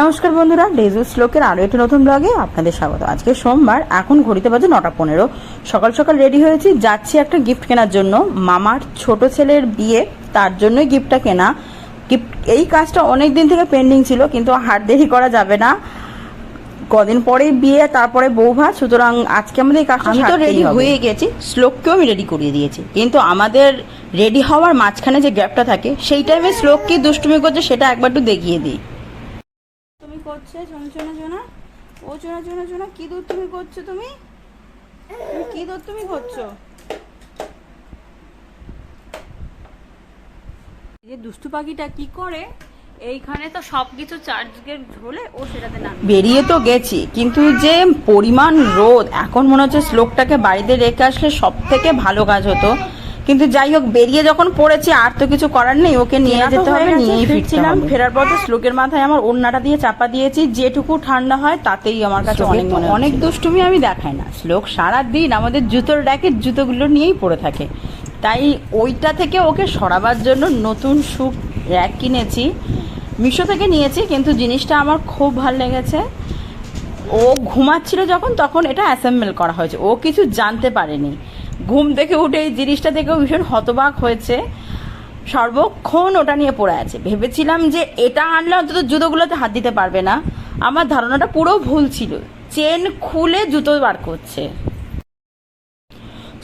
নমস্কার বন্ধুরা ডেজু শ্লোকের আরও একটি নতুন ব্লগে আপনাদের স্বাগত। আজকে সোমবার এখন ঘড়িতে বাজে নটা পনেরো। সকাল সকাল রেডি হয়েছি যাচ্ছি একটা গিফট কেনার জন্য। মামার ছোট ছেলের বিয়ে তার জন্যই গিফটটা কেনা। গিফট এই কাজটা অনেক দিন থেকে পেন্ডিং ছিল কিন্তু হার দেরি করা যাবে না। কদিন পরেই বিয়ে তারপরে বউ ভাত সুতরাং আজকে আমাদের এই কাজটা আমি তো রেডি হয়ে গেছি শ্লোককেও আমি রেডি করিয়ে দিয়েছি। কিন্তু আমাদের রেডি হওয়ার মাঝখানে যে গ্যাপটা থাকে সেই টাইমে শ্লোক কি দুষ্টুমি করছে সেটা একবার একটু দেখিয়ে দিই। করছে? শোনা শোনা শোনা। ও, শোনা শোনা শোনা, কি দূর তুমি করছ তুমি? কি দূর তুমি করছ যে দুষ্টু পাখিটা কি করে? এইখানে তো সবকিছু চার্জের ঝোলে, ও সেটাতে না বেরিয়ে তো গেছি, কিন্তু যে পরিমাণ রোদ, এখন মনে হচ্ছে শ্লোকটাকে বাড়িতে রেখে আসলে সব থেকে ভালো কাজ হতো। কিন্তু যাই হোক বেরিয়ে যখন পড়েছি আর তো কিছু করার নেই ওকে নিয়ে যেতে হয়ে হবে নিয়েই ফিরছিলাম ফেরার পর তো শ্লোকের মাথায় আমার ওড়নাটা দিয়ে চাপা দিয়েছি যেটুকু ঠান্ডা হয় তাতেই আমার কাছে অনেক মনে অনেক দুষ্টুমি আমি দেখাই না। শ্লোক সারা দিন আমাদের জুতোর র্যাকের জুতোগুলো নিয়েই পড়ে থাকে। তাই ওইটা থেকে ওকে সরাবার জন্য নতুন স্যুট র্যাক কিনেছি মিশো থেকে নিয়েছি কিন্তু জিনিসটা আমার খুব ভালো লেগেছে। ও ঘুমাচ্ছিল যখন তখন এটা অ্যাসেম্বল করা হয়েছে। ও কিছু জানতে পারেনি। ঘুম থেকে উঠে এই জিনিসটা থেকেও ভীষণ হতবাক হয়েছে। সর্বক্ষণ ওটা নিয়ে পড়ে আছে। ভেবেছিলাম যে এটা আনলে অন্তত জুতোগুলোতে হাত দিতে পারবে না। আমার ধারণাটা পুরো ভুল ছিল। চেন খুলে জুতো বার করছে।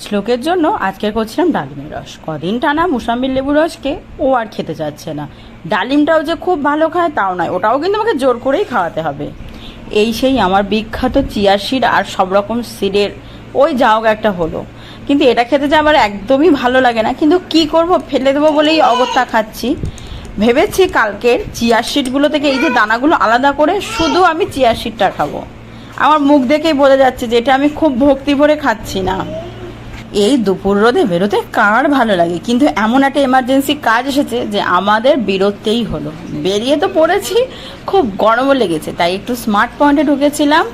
শ্লোকের জন্য আজকে করছিলাম ডালিমের রস। কদিন টানা মুসাম্বির লেবুর রসকে ও আর খেতে চাচ্ছে না। ডালিমটাও যে খুব ভালো খায় তাও নয়, ওটাও কিন্তু আমাকে জোর করেই খাওয়াতে হবে। এই সেই আমার বিখ্যাত চিয়া সিড আর সব রকম সিডের। ওই যাও একটা হলো। কিন্তু এটা খেতে যে আমার একদমই ভালো লাগে না। কিন্তু কি করব? ফেলে দেবো বলেই অগত্যা খাচ্ছি। ভেবেছি কালকের চিয়া শিটগুলো থেকে এই যে দানাগুলো আলাদা করে শুধু আমি চিয়া শিটটা খাব। আমার মুখ দেখেই বোঝা যাচ্ছে যে এটা আমি খুব ভক্তি ভরে খাচ্ছি না। এই দুপুর রোদে বেরোতে কার ভালো লাগে? কিন্তু এমন একটা এমার্জেন্সি কাজ এসেছে যে আমাদের বেরোতেই হলো। বেরিয়ে তো পড়েছি, খুব গরমও লেগেছে, তাই একটু স্মার্ট পয়েন্টে ঢুকেছিলাম।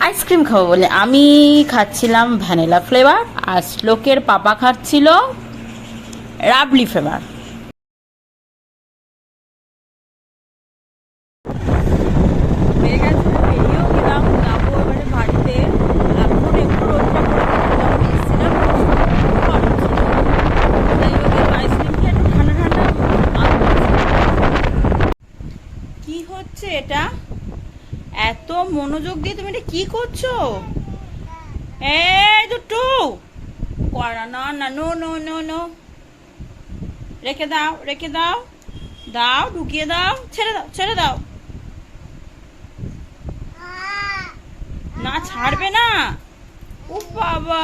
আইসক্রিম খাব বলে। আমি খাচ্ছিলাম ভ্যানিলা ফ্লেভার আর শ্লোকের পাপা খাচ্ছিল রাবলি ফ্লেভার হয়ে গেছে বেরিয়েও গেলাম যাব এবারে বাড়িতে এখন একটু রোদটা পড়ে যখন এসেছিলাম খুব গরম ছিল। যাই হোক একটু আইসক্রিম খেয়ে একটু ঠান্ডা ঠান্ডা আম কি হচ্ছে এটা এত মনোযোগ দিয়ে তুমি এটা কি করছ? এই দুটো করা না না, নো নো নো নো। রেখে দাও রেখে দাও। দাও, ঢুকিয়ে দাও। ছেড়ে দাও ছেড়ে দাও। না, ছাড়বে না। ও বাবা,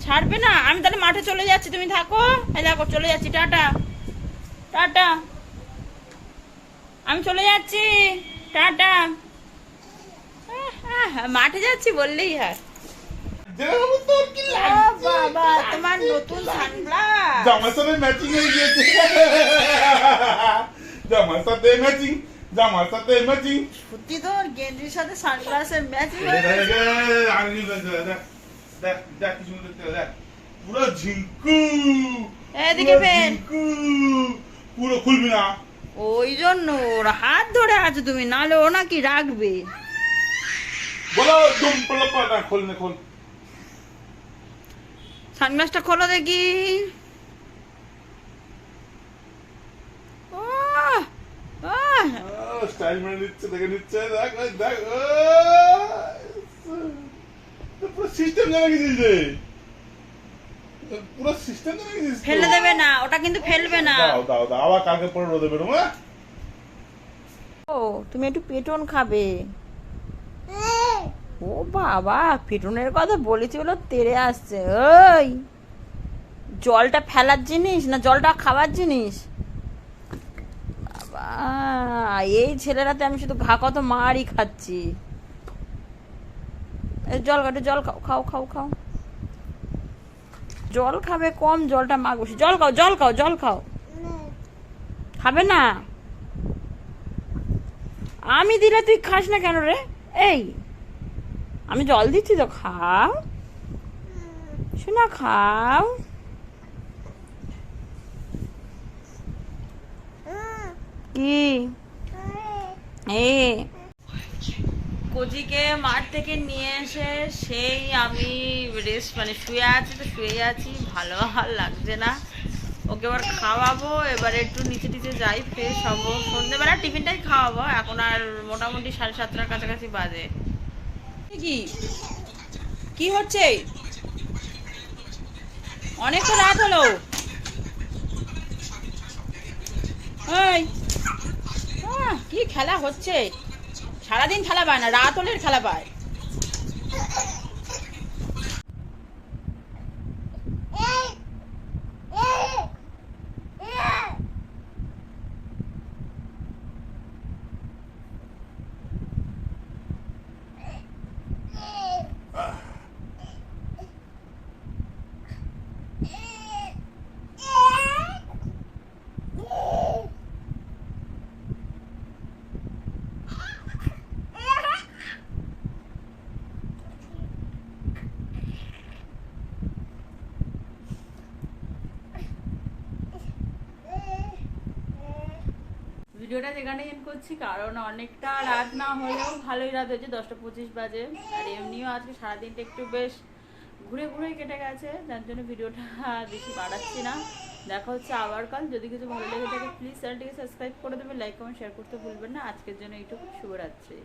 ছাড়বে না। আমি তাহলে মাঠে চলে যাচ্ছি, তুমি থাকো। এই দেখো, চলে যাচ্ছি। টাটা। টাটা। আমি চলে যাচ্ছি। টাটা। মাঠে যাচ্ছি বললেই হয়। দেখো তোর কি ও লাগছে। বাবা তোমার নতুন সানগ্লাস। জামার সাথে ম্যাচিং হয়ে গিয়েছে। জামার সাথে ম্যাচিং জামার সাথে ম্যাচিং সত্যি তোর গেঞ্জির সাথে সানগ্লাসের ম্যাচিং দেখ দেখ কি দেখ। পুরো ঝিঙ্কু এদিকে পুরো ফের। পুরো খুলবি না। ওই জন্য ওর হাত ধরে আছো তুমি নাহলে ও নাকি রাখবে বলো দুম পলো পাটা খোল নে খোল। সানগ্লাসটা খোলো দেখি। আহ, আহ, স্টাইল মেরে নিচ্ছে দেখে নিচ্ছে দেখ দেখ পুরো সিস্টেম জানা গেছিস রে। পুরো সিস্টেম জানা গেছিস ফেলে দেবে না ওটা কিন্তু ফেলবে না। দাও দাও দাও আবার কালকে পরে রোদে বেরোবো হ্যাঁ? ও তুমি একটু পেটন খাবে। ও বাবা, পেটনের কথা বলেছি বলে তেড়ে আসছে। ওই, জলটা ফেলার জিনিস না জলটা খাবার জিনিস? বাবা, এই ছেলেরাতে আমি শুধু ঘা কত মারই খাচ্ছি। জল কাটে, জল খাও খাও খাও খাও। জল খাবে কম, জলটা মাগ বেশি জল খাও জল খাও জল খাও। খাবে না? আমি দিলে তুই খাস না কেন রে? এই আমি জল দিচ্ছি তো, খাও। শোনা খাও। কি? এ। কোজিকে মাঠ থেকে নিয়ে এসে সেই আমি রেস্ট মানে শুয়ে আছি তো শুয়ে আছি। ভালো আর লাগছে না। ওকে এবার খাওয়াবো, এবার একটু নিচে টিচে যাই ফ্রেশ হব। সন্ধ্যেবেলা টিফিনটাই খাওয়াবো। এখন আর মোটামুটি সাড়ে সাতটার কাছাকাছি বাজে। কি? হচ্ছে? অনেক তো রাত হলো। কি খেলা হচ্ছে? সারাদিন খেলা পায় না, রাত হলে খেলা পায়। ভিডিওটা যেখানে এন্ড করছি, কারণ অনেকটা রাত না হলেও ভালোই রাত হয়েছে, দশটা পঁচিশ বাজে। আর এমনিও আজকে সারাদিনটা একটু বেশ ঘুরে ঘুরে কেটে গেছে, যার জন্য ভিডিওটা বেশি বাড়াচ্ছি না। দেখা হচ্ছে আবার কাল। যদি কিছু ভালো লেগে থাকে প্লিজ চ্যানেলটিকে সাবস্ক্রাইব করে দেবে লাইক কমেন্ট শেয়ার করতে ভুলবেন না। আজকের জন্য এইটুকু। শুভরাত্রি।